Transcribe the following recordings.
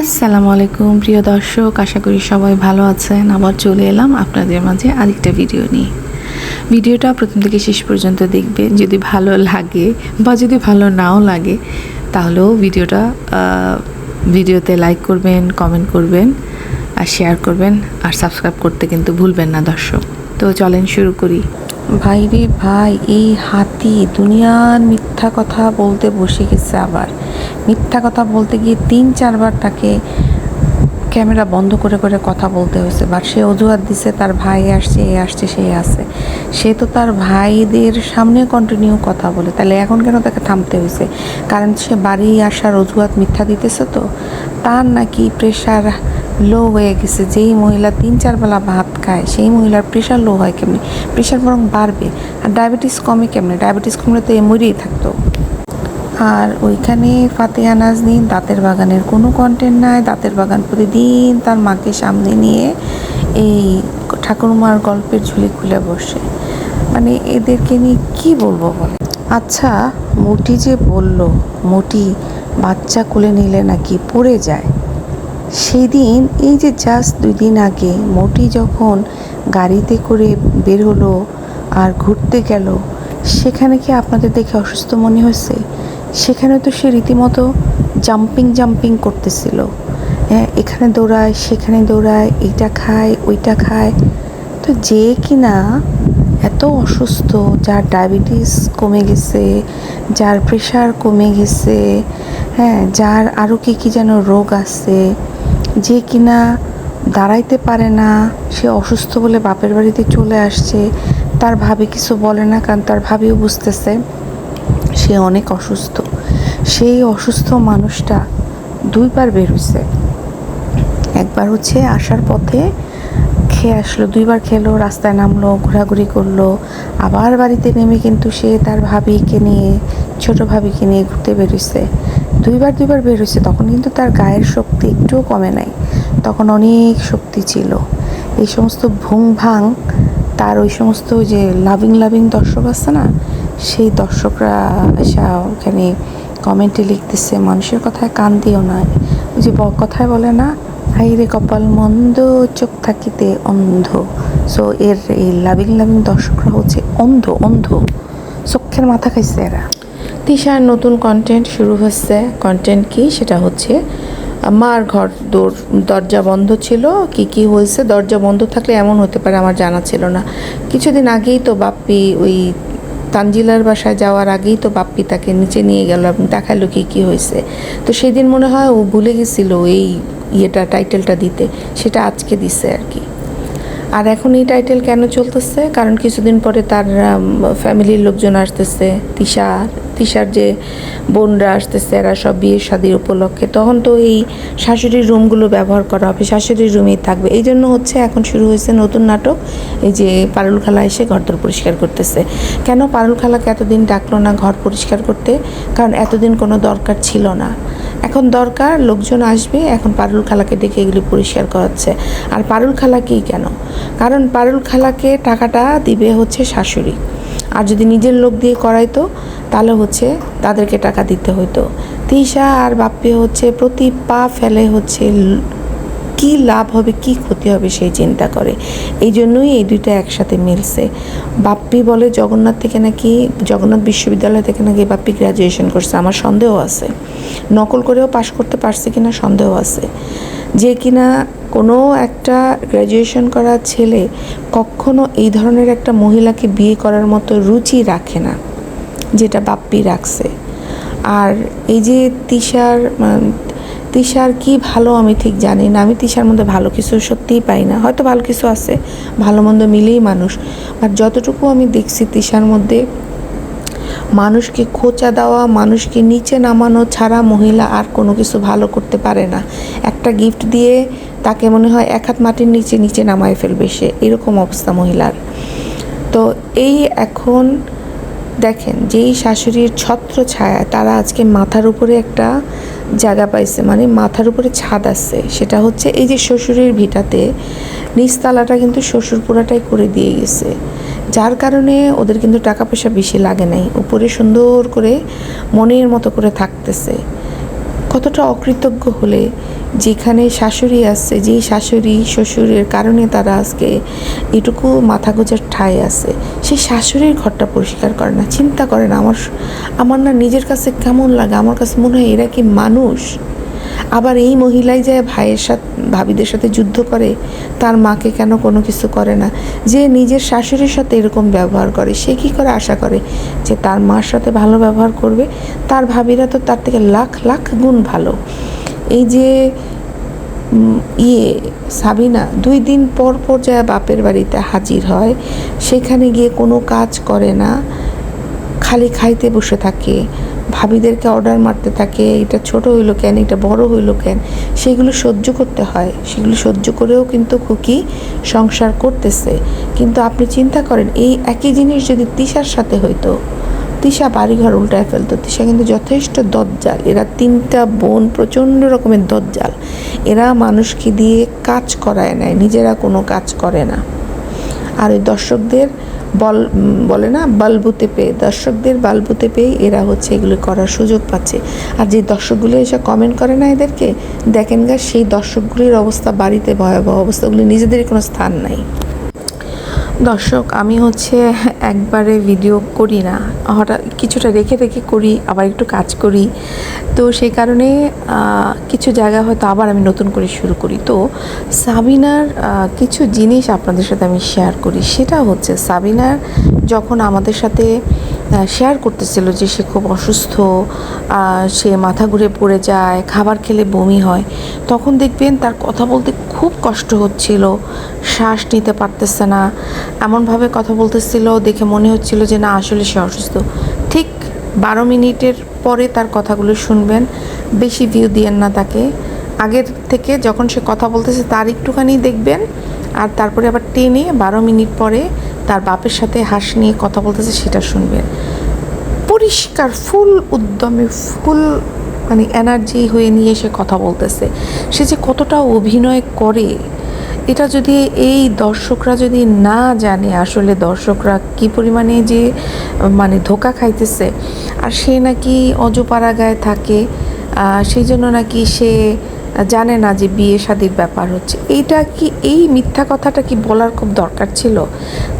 আসসালামু আলাইকুম, প্রিয় দর্শক, আশা করি সবাই ভালো আছেন। আবার চলে এলাম আপনাদের মাঝে আরেকটা ভিডিও নিয়ে। ভিডিওটা প্রথম থেকে শেষ পর্যন্ত দেখবেন। যদি ভালো লাগে বা যদি ভালো নাও লাগে, তাহলেও ভিডিওটা ভিডিওতে লাইক করবেন কমেন্ট করবেন, আর শেয়ার করবেন, আর সাবস্ক্রাইব করতে কিন্তু ভুলবেন না দর্শক। তো চলেন শুরু করি। ভাই রে ভাই, এই হাতি দুনিয়ার মিথ্যা কথা বলতে বসে গেছে আবার। মিথ্যা কথা বলতে গিয়ে তিন, চারবার তাকে ক্যামেরা বন্ধ করে করে কথা বলতে হয়েছে। বাট সে অজুহাত দিছে, তার ভাই আসছে, এ আসছে, সে আছে। সে তো তার ভাইদের সামনে কন্টিনিউ কথা বলে। তাহলে এখন কেন তাকে থামতে হয়েছে? কারণ সে বাড়ি আসার অজুহাত মিথ্যা দিতেছে তো? তার নাকি প্রেশার লো হয়ে গেছে। যেই মহিলা তিন চার বেলা ভাত খায় সেই মহিলার প্রেশার লো হয় কেমনি? প্রেশার বরং বাড়বে। আর ডায়াবেটিস কমে কেমনে? ডায়াবেটিস কমলে তো এ মরেই থাকতো। আর ওইখানে ফাতেহা নাজনীন দাঁতের বাগানের কোনো কন্টেন্ট নাই। দাঁতের বাগান প্রতিদিন তার মাকে সামনে নিয়ে এই ঠাকুরমার গল্পের ঝুলি খুলে বসে। মানে এদেরকে নিয়ে কি বলব বলে আচ্ছা মুটি যে বলল, মুটি বাচ্চা কোলে নিলে নাকি পড়ে যায়? সেই দিন এই যে জাস্ট দুই দিন আগে মোটি যখন গাড়িতে করে বের হলো আর ঘুরতে গেল, সেখানে কি আপনাদের দেখে অসুস্থ মনে হয়েছে? সেখানে তো সে রীতিমতো জাম্পিং জাম্পিং করতেছিল। হ্যাঁ এখানে দৌড়ায়, সেখানে দৌড়ায়, এইটা খায়, ওইটা খায়। তো যে কিনা এত অসুস্থ, যার ডায়াবেটিস কমে গেছে, যার প্রেশার কমে গেছে হ্যাঁ যার আরও কী কী যেন রোগ আছে যে কিনা দাঁড়াইতে পারে না, সে অসুস্থ বলে বাপের বাড়িতে চলে আসছে, তার ভাবি কিছু বলে না কারণ তার ভাবিও বুঝতেছে সে অনেক অসুস্থ। সেই অসুস্থ মানুষটা দুইবার বের হয়েছে একবার হচ্ছে আসার পথে খেয়ে আসলো, দুইবার খেলো, রাস্তায় নামলো, ঘোরাঘুরি করল। আবার বাড়িতে নেমে কিন্তু সে তার ভাবিকে নিয়ে, ছোট ভাবিকে নিয়ে ঘুরতে বেরোইছে। দুইবার দুইবার বের হয়েছে তখন কিন্তু তার গায়ের শক্তি একটুও কমে নাই। তখন অনেক শক্তি ছিল। এই সমস্ত ভুং ভাং, তার ওই সমস্ত যে লাভিং লাভিং দর্শক আছে না, সেই দর্শকরা এসা ওখানে কমেন্টে লিখতেছে, মানুষের কথায় কান দিও না। ওই যে কথায় বলে না হাইরে কপাল মন্দ, চোখ থাকিতে অন্ধ। সো এর এই লাভিং লাভিং দর্শকরা হচ্ছে অন্ধ অন্ধ। চোখের মাথা খাইছে এরা। তিশার নতুন কন্টেন্ট শুরু হচ্ছে। কন্টেন্ট কি? সেটা হচ্ছে, মার ঘর দোর- দরজা বন্ধ ছিল। কি কি হয়েছে? দরজা বন্ধ থাকলে এমন হতে পারে, আমার জানা ছিল না। কিছুদিন আগেই তো বাপ্পি ওই তানজিলার বাসায় যাওয়ার আগেই তো বাপ্পি তাকে নিচে নিয়ে গেল। এবং দেখাল কি কি হয়েছে। তো সেদিন মনে হয় ও ভুলে গেছিল এই ইয়েটা টাইটেলটা দিতে, সেটা আজকে দিছে আর কি। আর এখন এই টাইটেল কেন চলতেছে? কারণ কিছুদিন পরে তার ফ্যামিলির লোকজন আসতেছে তিশার তিশার যে বোনরা আসতেছে, এরা সব বিয়ের শাদির উপলক্ষে। তখন তো এই শাশুড়ির রুমগুলো ব্যবহার করা হবে, শাশুড়ির রুমেই থাকবে। এই জন্য হচ্ছে এখন শুরু হয়েছে নতুন নাটক, এই যে পারুল খালা এসে ঘরদোর পরিষ্কার করতেছে। কেন পারুল খালাকে এতদিন ডাকলো না ঘর পরিষ্কার করতে? কারণ এতদিন কোনো দরকার ছিল না। এখন দরকার, লোকজন আসবে, এখন পারুল খালাকে ডেকে এগুলি পরিষ্কার করাচ্ছে। আর পারুল খালাকেই কেন? কারণ পারুল খালাকে টাকাটা দিবে হচ্ছে শাশুড়ি। আর যদি নিজের লোক দিয়ে করাইতো, তাহলে হচ্ছে তাদেরকে টাকা দিতে হইতো। তিশা আর বাপ্পি হচ্ছে প্রতি পা ফেলে হচ্ছে কি লাভ হবে, কি ক্ষতি হবে সেই চিন্তা করে। এই জন্যই এই দুইটা একসাথে মিলছে। বাপ্পি বলে জগন্নাথ থেকে নাকি, জগন্নাথ বিশ্ববিদ্যালয় থেকে নাকি বাপ্পি গ্র্যাজুয়েশন করছে, আমার সন্দেহ আছে। নকল করেও পাশ করতে পারছে কিনা সন্দেহ আছে। যে কিনা কোনো একটা গ্র্যাজুয়েশন করা ছেলে কখনো এই ধরনের একটা মহিলাকে বিয়ে করার মতো রুচি রাখে না, যেটা বাপ্পি রাখছে। আর এই যে তিশার তিশার কি ভালো আমি ঠিক জানি না। আমি তিশার মধ্যে ভালো কিছু সত্যিই পাই না। হয়তো ভালো কিছু আছে, ভালো মন্দ মিলেই মানুষ। আর যতটুকু আমি দেখছি তিশার মধ্যে, মানুষকে খোঁচা দেওয়া, মানুষকে নিচে নামানো ছাড়া মহিলা আর কোনো কিছু ভালো করতে পারে না। একটা গিফট দিয়ে তাকে মনে হয় এক হাত মাটির নিচে নিচে নামায় ফেলবে সে। এরকম অবস্থা মহিলার। তো এই এখন দেখেন, যেই শাশুড়ির ছত্র ছায়া, তারা আজকে মাথার উপরে একটা জায়গা পাইছে মানে মাথার উপরে ছাদ আছে। সেটা হচ্ছে এই যে শ্বশুরের ভিটাতে নিচতলাটা কিন্তু শ্বশুর পুরাটাই করে দিয়ে গেছে। যার কারণে ওদের কিন্তু টাকা পয়সা বেশি লাগে নাই। উপরে সুন্দর করে মনের মতো করে থাকতেছে। কতটা অকৃতজ্ঞ হলে যেখানে শাশুড়ি আসছে যেই শাশুড়ি শ্বশুরের কারণে তারা আজকে এটুকু মাথা গোজার ঠাঁই আছে, সেই শাশুড়ির ঘরটা পরিষ্কার করে না, চিন্তা করে না, আমার আমার না নিজের কাছে কেমন লাগে, আমার কাছে মনে হয় এরা কি মানুষ? আবার এই মহিলাই যায় ভাইয়ের সাথে, ভাবিদের সাথে যুদ্ধ করে, তার মাকে কেন কোনো কিছু করে না? যে নিজের শাশুড়ির সাথে এরকম ব্যবহার করে, সে কি করে আশা করে যে তার মার সাথে ভালো ব্যবহার করবে? তার ভাবিরা তো তার থেকে লাখ লাখ গুণ ভালো। এই যে ইয়ে সাবিনা, দুই দিন পর পর যায় বাপের বাড়িতে হাজির হয়, সেখানে গিয়ে কোনো কাজ করে না, খালি খাইতে বসে থাকে। ভাবিদেরকে অর্ডার মারতে থাকে, এটা ছোট হইল কেন, এটা বড় হইল কেন, সেগুলো সহ্য করতে হয়। সেগুলো সহ্য করেও কিন্তু খুকি সংসার করতেছে। কিন্তু আপনি চিন্তা করেন, এই একই জিনিস যদি তিশার সাথে হইতো, তিশা বাড়িঘর উল্টায় ফেলতো। তিশা কিন্তু যথেষ্ট দজ্জাল। এরা তিনটা বোন, প্রচণ্ড রকমের দজ্জাল। এরা মানুষকে দিয়ে কাজ করায় নেয়, নিজেরা কোনো কাজ করে না। আর ওই দর্শকদের বল, বলে না, বালবুতে পেয়ে, দর্শকদের বালবুতে পেয়ে এরা হচ্ছে এগুলো করার সুযোগ পাচ্ছে। আর যে দর্শকগুলো এসে কমেন্ট করে না এদেরকে, দেখেন গা, সেই দর্শকগুলির অবস্থা, বাড়িতে ভয়াবহ অবস্থাগুলি নিজেদের কোনো স্থান নাই। দর্শক, আমি হচ্ছে একবারে ভিডিও করি না। হঠাৎ কিছুটা রেখে রেখে করি, আবার একটু কাজ করি। তো সেই কারণে কিছু জায়গা হয়তো আবার আমি নতুন করে শুরু করি। তো সাবিনার কিছু জিনিস আপনাদের সাথে আমি শেয়ার করি। সেটা হচ্ছে সাবিনার যখন আমাদের সাথে শেয়ার করতেছিল যে সে খুব অসুস্থ সে মাথা ঘুরে পড়ে যায়, খাবার খেলে বমি হয়, তখন দেখবেন তার কথা বলতে খুব কষ্ট হচ্ছিল। শ্বাস নিতে পারতেছে না। এমনভাবে কথা বলতেছিল দেখে মনে হচ্ছিল যে না, আসলে সে অসুস্থ। ঠিক বারো মিনিটের পরে তার কথাগুলো শুনবেন। বেশি ভিউ দিয়েন না তাকে। আগের থেকে যখন সে কথা বলতেছে তার একটুখানি দেখবেন। আর তারপরে আবার টেনে বারো মিনিট পরে তার বাপের সাথে হাস নিয়ে কথা বলতেছে সেটা শুনবেন। পরিষ্কার ফুল উদ্যমে ফুল মানে এনার্জি হয়ে নিয়ে সে কথা বলতেছে। সে যে কতটা অভিনয় করে। এটা যদি এই দর্শকরা যদি না জানে আসলে দর্শকরা কি পরিমাণে যে মানে ধোকা খাইতেছে, আর সে নাকি অজপাড়া গায়ে থাকে সেই জন্য নাকি সে জানে না যে বিয়ে শাদির ব্যাপার হচ্ছে। এইটা কি, এই মিথ্যা কথাটা কি বলার খুব দরকার ছিল?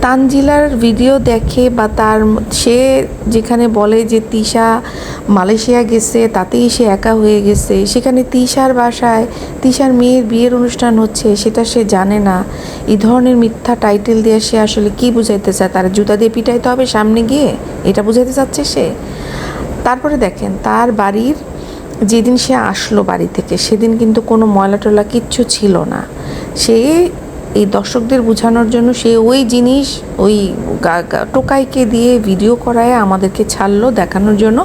তানজিলার ভিডিও দেখে বা তার, সে যেখানে বলে যে তিশা মালয়েশিয়া গেছে, তাতেই সে একা হয়ে গেছে। সেখানে তিশার বাসায়, তিশার মেয়ের বিয়ের অনুষ্ঠান হচ্ছে, সেটা সে জানে না। এই ধরনের মিথ্যা টাইটেল দিয়ে সে আসলে কি বুঝাইতে চায়? তার জুতা দিয়ে পিটাইতে হবে সামনে গিয়ে? এটা বুঝাইতে চাচ্ছে সে? তারপরে দেখেন, তার বাড়ির যেদিন সে আসলো বাড়ি থেকে, সেদিন কিন্তু কোনো ময়লা টলা কিচ্ছু ছিল না। সে এই দর্শকদের বোঝানোর জন্য সে ওই জিনিস, ওই টোকাইকে দিয়ে ভিডিও করায় আমাদেরকে ছাড়লো দেখানোর জন্য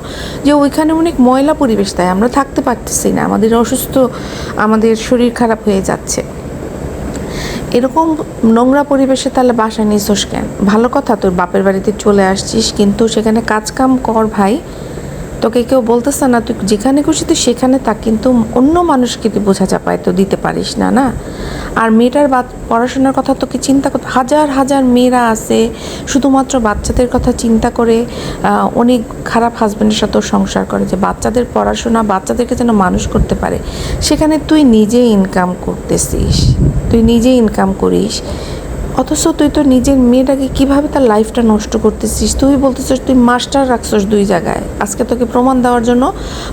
যে ওইখানে অনেক ময়লা পরিবেশ, তাই আমরা থাকতে পারতেছি না। আমাদের অসুস্থ, আমাদের শরীর খারাপ হয়ে যাচ্ছে। এরকম নোংরা পরিবেশে তাহলে বাসায় নিছোস কেন? ভালো কথা, তোর বাপের বাড়িতে চলে আসছিস, কিন্তু সেখানে কাজ কাম কর ভাই। তোকে কেউ বলতেছে না, তুই যেখানে খুশি তুই সেখানে তা কিন্তু অন্য মানুষকে তুই বোঝা চাপায় তো দিতে পারিস না না? আর মেয়েটার বা পড়াশোনার কথা তোকে চিন্তা করতে হাজার হাজার মেয়েরা আছে, শুধুমাত্র বাচ্চাদের কথা চিন্তা করে অনেক খারাপ হাজব্যান্ডের সাথেও সংসার করে, যে বাচ্চাদের পড়াশোনা বাচ্চাদেরকে যেন মানুষ করতে পারে। সেখানে তুই নিজে ইনকাম করতেছিস, তুই নিজে ইনকাম করিস অথচ তুই তো নিজের মেয়েটাকে কীভাবে তার লাইফটা নষ্ট করতেছিস? তুই বলতেছিস, তুই মাস্টার রাখছস দুই জায়গায়। আজকে তোকে প্রমাণ দেওয়ার জন্য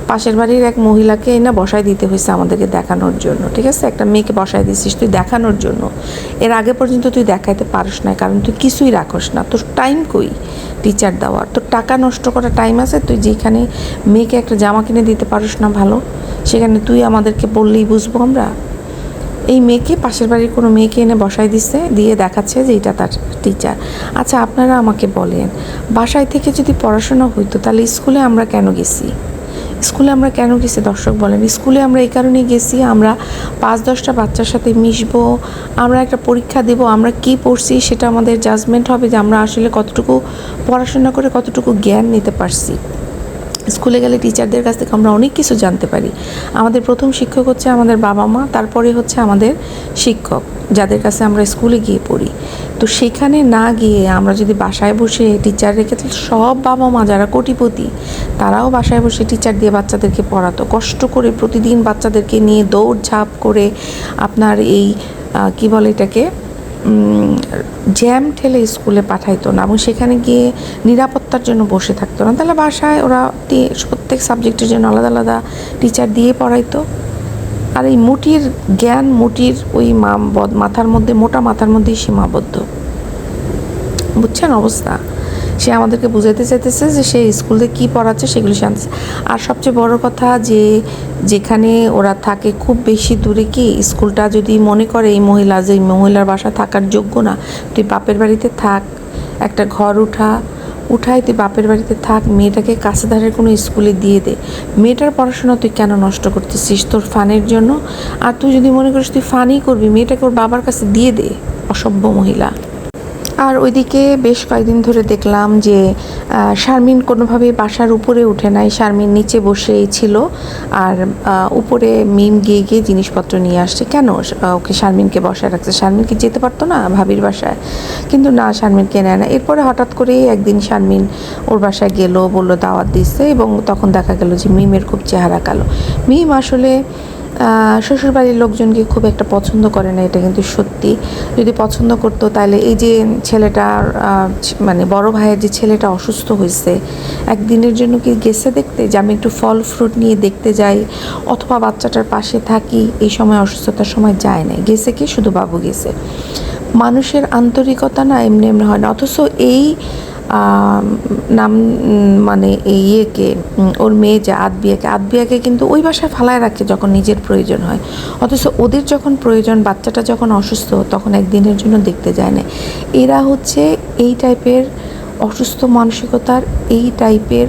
পাশের বাড়ির এক মহিলাকে এনে বসায় দিতে হয়েছে আমাদেরকে দেখানোর জন্য। ঠিক আছে? একটা মেয়েকে বসায় দিছিস তুই দেখানোর জন্য। এর আগে পর্যন্ত তুই দেখাইতে পারিস না কারণ তুই কিছুই রাখস না। তোর টাইম কই টিচার দেওয়ার? তোর টাকা নষ্ট করার টাইম আছে, তুই যেখানে মেয়েকে একটা জামা কিনে দিতে পারিস না ভালো, সেখানে তুই আমাদেরকে বললেই বুঝব আমরা? এই মেয়েকে, পাশের বাড়ির কোনো মেয়েকে এনে বসায় দিচ্ছে দিয়ে দেখাচ্ছে যে এটা তার টিচার আচ্ছা আপনারা আমাকে বলেন, বাসায় থেকে যদি পড়াশোনা হইতো, তাহলে স্কুলে আমরা কেন গেছি? স্কুলে আমরা কেন গেছি, দর্শক বলেন? স্কুলে আমরা এই কারণেই গেছি, আমরা পাঁচ দশটা বাচ্চার সাথে মিশবো, আমরা একটা পরীক্ষা দেব, আমরা কি পড়ছি সেটা আমাদের জাজমেন্ট হবে যে আমরা আসলে কতটুকু পড়াশোনা করে কতটুকু জ্ঞান নিতে পারছি। স্কুলে গেলে টিচারদের কাছ থেকে আমরা অনেক কিছু জানতে পারি। আমাদের প্রথম শিক্ষক হচ্ছে আমাদের বাবা মা, তারপরে হচ্ছে আমাদের শিক্ষক, যাদের কাছে আমরা স্কুলে গিয়ে পড়ি। তো সেখানে না গিয়ে আমরা যদি বাসায় বসে টিচার রেখে সব বাবা মা যারা কোটিপতি, তারাও বাসায় বসে টিচার দিয়ে বাচ্চাদেরকে পড়াতো। কষ্ট করে প্রতিদিন বাচ্চাদেরকে নিয়ে দৌড়ঝাঁপ করে আপনার এই কি বলে এটাকে জ্যাম ঠেলে স্কুলে পাঠাইতো না এবং সেখানে গিয়ে নিরাপত্তার জন্য বসে থাকতো না। তাহলে বাসায় ওরা প্রত্যেক সাবজেক্টের জন্য আলাদা আলাদা টিচার দিয়ে পড়াইতো। আর এই মুটির জ্ঞান, মুটির ওই মাথার মধ্যে, মোটা মাথার মধ্যেই সীমাবদ্ধ। বুঝছেন অবস্থা? সে আমাদেরকে বুঝাইতে চাইতেছে যে সে স্কুলে কি পড়াচ্ছে সেগুলো সে আর সবচেয়ে বড় কথা যে যেখানে ওরা থাকে খুব বেশি দূরে কি স্কুলটা যদি মনে করে এই মহিলা যে এই মহিলার বাসা থাকার যোগ্য না, তুই বাপের বাড়িতে থাক, একটা ঘর উঠা, উঠাই তুই বাপের বাড়িতে থাক, মেয়েটাকে কাছে ধারের কোনো স্কুলে দিয়ে দে। মেয়েটার পড়াশোনা তুই কেন নষ্ট করতেছিস তোর ফানের জন্য? আর তুই যদি মনে করিস তুই ফানই করবি, মেয়েটাকে ওর বাবার কাছে দিয়ে দে, অসভ্য মহিলা। আর ওইদিকে বেশ কয়েকদিন ধরে দেখলাম যে শারমিন কোনোভাবেই বাসার উপরে উঠে নাই। শারমিন নিচে বসেই ছিল। আর উপরে মিম গিয়ে গিয়ে জিনিসপত্র নিয়ে আসছে। কেন? ওকে শারমিনকে বসায় রাখছে। শারমিন কি যেতে পারতো না ভাবির বাসায়? কিন্তু না, শারমিনকে নেয় না। এরপরে হঠাৎ করেই একদিন শারমিন ওর বাসায় গেল, বলল, দাওয়াত দিচ্ছে এবং তখন দেখা গেল যে মিমের খুব চেহারা কালো। মিম আসলে শ্বশুরবাড়ির লোকজনকে খুব একটা পছন্দ করে না এটা কিন্তু সত্যি। যদি পছন্দ করতো তাহলে এই যে ছেলেটার মানে বড় ভাইয়ের যে ছেলেটা অসুস্থ হয়েছে, একদিনের জন্য কি গেছে দেখতে? যে আমি একটু ফল ফ্রুট নিয়ে দেখতে যাই অথবা বাচ্চাটার পাশে থাকি, এই সময় অসুস্থতার সময় যায় না গেছে কি? শুধু বাবু গেছে। মানুষের আন্তরিকতা না এমনি এমনি হয় না। অথচ এই নাম মানে ইয়েকে ওর মেয়ে যে আদবিয়াকে আদবিয়াকে কিন্তু ওই বাসায় ফালায় রাখে যখন নিজের প্রয়োজন হয়। অথচ ওদের যখন প্রয়োজন, বাচ্চাটা যখন অসুস্থ, তখন একদিনের জন্য দেখতে যায় না। এরা হচ্ছে এই টাইপের অসুস্থ মানসিকতার, এই টাইপের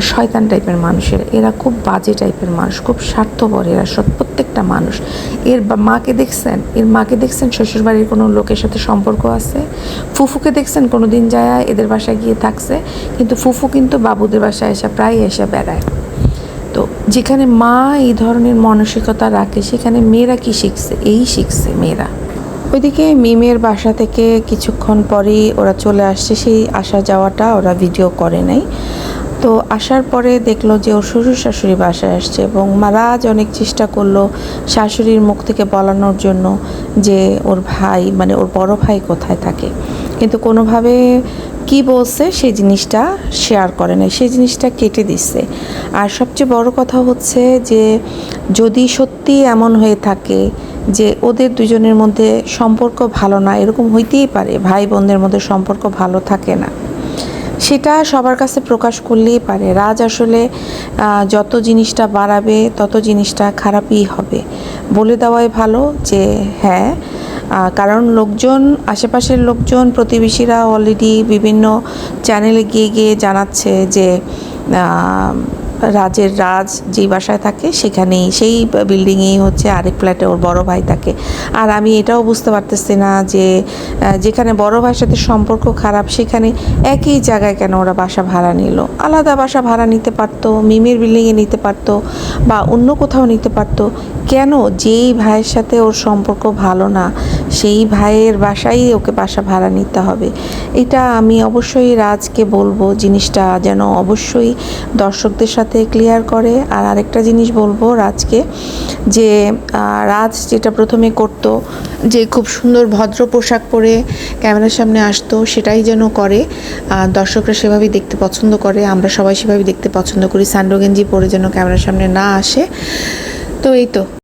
শয়তান টাইপের মানুষের। এরা খুব বাজে টাইপের মানুষ, খুব স্বার্থপর এরা সব প্রত্যেকটা মানুষ। এর মাকে দেখছেন? এর মাকে দেখছেন? শ্বশুরবাড়ির কোনো লোকের সাথে সম্পর্ক আছে? ফুফুকে দেখছেন? কোনো দিন যায় এদের বাসায় গিয়ে থাকছে। কিন্তু ফুফু কিন্তু বাবুদের বাসায় এসে প্রায় এসে বেড়ায়। তো যেখানে মা এই ধরনের মানসিকতা রাখে, সেখানে মেয়েরা কি শিখছে? এই শিখছে মেয়েরা। ওইদিকে মিমের বাসা থেকে কিছুক্ষণ পরেই ওরা চলে আসছে। সেই আসা যাওয়াটা ওরা ভিডিও করে নাই। তো আসার পরে দেখল যে ওর শ্বশুর শাশুড়ি বাসায় আসছে এবং মারাজ অনেক চেষ্টা করল শাশুড়ির মুখ থেকে বলানোর জন্য যে ওর ভাই মানে ওর বড় ভাই কোথায় থাকে। কিন্তু কোনোভাবে কি বলছে সেই জিনিসটা শেয়ার করে নাই, সেই জিনিসটা কেটে দিচ্ছে আর সবচেয়ে বড় কথা হচ্ছে যে যদি সত্যি এমন হয়ে থাকে যে ওদের দুজনের মধ্যে সম্পর্ক ভালো না, এরকম হইতেই পারে ভাই বোনদের মধ্যে সম্পর্ক ভালো থাকে না। সেটা সবার কাছে প্রকাশ করলেই পারে। রাজ আসলে যত জিনিসটা বাড়াবে, তত জিনিসটা খারাপই হবে। বলে দেওয়াই ভালো যে হ্যাঁ কারণ লোকজন, আশেপাশের লোকজন, প্রতিবেশীরা অলরেডি বিভিন্ন চ্যানেলে গিয়ে গিয়ে জানাচ্ছে যে রাজের রাজ যেই বাসায় থাকে, সেখানেই, সেই বিল্ডিংয়েই হচ্ছে আরেক ফ্ল্যাটে ওর বড় ভাই থাকে। আর আমি এটাও বুঝতে পারতেছি না যে যেখানে বড় ভাইয়ের সাথে সম্পর্ক খারাপ, সেখানে একই জায়গায় কেন ওরা বাসা ভাড়া নিল? আলাদা বাসা ভাড়া নিতে পারতো, মিমের বিল্ডিংয়ে নিতে পারতো, বা অন্য কোথাও নিতে পারতো। কেন যেই ভাইয়ের সাথে ওর সম্পর্ক ভালো না, সেই ভাইয়ের বাসায় ওকে বাসা ভাড়া নিতে হবে। এটা আমি অবশ্যই রাজকে বলব, জিনিসটা যেন অবশ্যই দর্শকদের সাথে ক্লিয়ার করে। আর আরেকটা জিনিস বলব রাজকে, যে রাজ যেটা প্রথমে করত, যে, খুব সুন্দর ভদ্র পোশাক পরে ক্যামেরার সামনে আসতো, সেটাই যেন করে। দর্শকরা সেভাবেই দেখতে পছন্দ করে, আমরা সবাই সেভাবেই দেখতে পছন্দ করি। স্যান্ডো গেঞ্জি পরে যেন ক্যামেরার সামনে না আসে। তো এই তো।